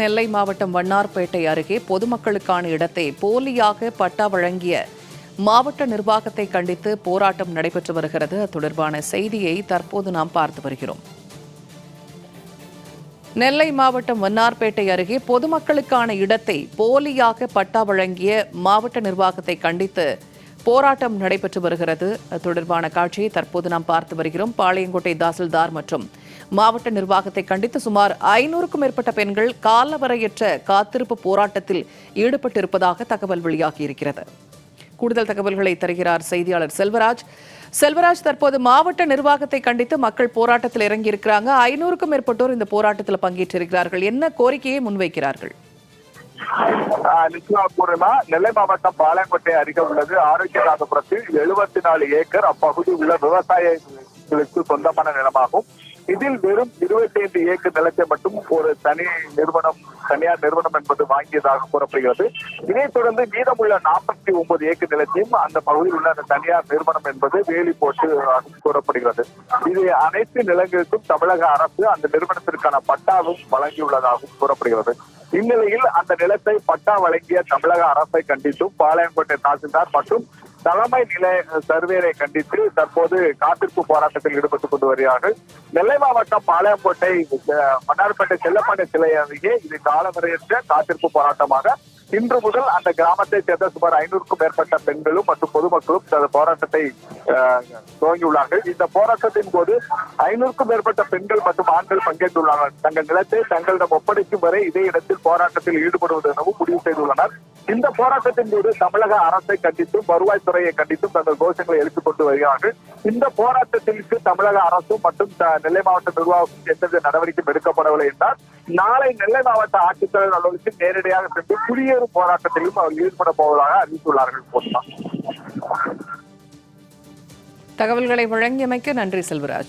நெல்லை மாவட்டம் வண்ணார்பேட்டை அருகே பொதுமக்களுக்கான இடத்தை போலியாக பட்டா வழங்கிய மாவட்ட நிர்வாகத்தை கண்டித்து போராட்டம் நடைபெற்று வருகிறது. அது தொடர்பான செய்தியை தற்போது நாம் பார்த்து வருகிறோம். நெல்லை மாவட்டம் வண்ணார்பேட்டை அருகே பொதுமக்களுக்கான இடத்தை போலியாக பட்டா வழங்கிய மாவட்ட நிர்வாகத்தை கண்டித்து போராட்டம் நடைபெற்று வருகிறது. தொடர்பான காட்சியை தற்போது நாம் பார்த்து வருகிறோம். பாளையங்கோட்டை தாசில்தார் மற்றும் மாவட்ட நிர்வாகத்தை கண்டித்து சுமார் ஐநூறுக்கும் மேற்பட்ட பெண்கள் காலவரையற்ற காத்திருப்பு போராட்டத்தில் ஈடுபட்டிருப்பதாக தகவல் வெளியாகியிருக்கிறது. கூடுதல் தகவல்களை தருகிறார் செய்தியாளர் செல்வராஜ். செல்வராஜ் தற்போது மாவட்ட நிர்வாகத்தை கண்டித்து மக்கள் போராட்டத்தில் இறங்கியிருக்கிறாங்க. ஐநூறுக்கும் மேற்பட்டோர் இந்த போராட்டத்தில் பங்கேற்றிருக்கிறார்கள். என்ன கோரிக்கையை முன்வைக்கிறார்கள்? நிச்சயமா நெல்லை மாவட்டம் பாளையங்கோட்டை அருகே உள்ளது. ஆரோக்கியநாதபுரத்தில் எழுபத்தி நாலு ஏக்கர் அப்பகுதி உள்ள விவசாயிகளுக்கு சொந்தமான நிலமாகும். இதில் வெறும் இருபத்தி ஐந்து ஏக்கர் நிலத்தை மட்டும் ஒரு தனி நிறுவனம் தனியார் நிறுவனம் என்பது வாங்கியதாக கூறப்படுகிறது. இதைத் தொடர்ந்து மீதமுள்ள நாற்பத்தி ஒன்பது ஏக்கர் நிலத்தையும் அந்த பகுதியில் உள்ள அந்த தனியார் நிறுவனம் என்பது வேலி போட்டு கூறப்படுகிறது. இது அனைத்து நிலங்களுக்கும் தமிழக அரசு அந்த நிறுவனத்திற்கான பட்டாவும் வழங்கியுள்ளதாகவும் கூறப்படுகிறது. இந்நிலையில் அந்த நிலத்தை பட்டா வழங்கிய தமிழக அரசை கண்டித்தும் பாளையங்கோட்டை தாசில்தார் மற்றும் தலைமை நிலைய சர்வேரை கண்டித்து தற்போது காத்திருப்பு போராட்டத்தில் ஈடுபட்டுக் கொண்டு வருகிறார்கள். நெல்லை மாவட்டம் பாளையங்கோட்டை மன்னார்பேட்டை செல்லப்பாண்டி சிலை அருகே இது காலவரையற்ற காத்திருப்பு போராட்டமாக இன்று முதல் அந்த கிராமத்தை சேர்ந்த சுமார் ஐநூறுக்கும் மேற்பட்ட பெண்களும் மற்றும் பொதுமக்களும் போராட்டத்தை அஹ், துவங்கியுள்ளார்கள். இந்த போராட்டத்தின் போது ஐநூறுக்கும் மேற்பட்ட பெண்கள் மற்றும் ஆண்கள் பங்கேற்றுள்ளனர் தங்கள் நிலத்தை தங்களிடம் ஒப்படைக்கும் வரை இதே இடத்தில் போராட்டத்தில் ஈடுபடுவது எனவும் முடிவு செய்துள்ளனர். இந்த போராட்டத்தின் போது தமிழக அரசை கண்டித்தும் வருவாய்த்துறையை கண்டித்தும் தங்கள் கோஷங்களை எழுத்துக் கொண்டு வருகிறார்கள். இந்த போராட்டத்திற்கு தமிழக அரசும் மற்றும் த- நெல்லை மாவட்ட நிர்வாகமும் எந்தவித நடவடிக்கையும் எடுக்கப்படவில்லை என்றால் நாளை நெல்லை மாவட்ட ஆட்சித்தலைவர் அலுவலகத்தில் நேரடியாக சென்று குடியேறும் போராட்டத்திலும் அவர் ஈடுபட போவதாக அறிவித்துள்ளார்கள். போதுதான் தகவல்களை வழங்கியமைக்கு நன்றி செல்வராஜ்.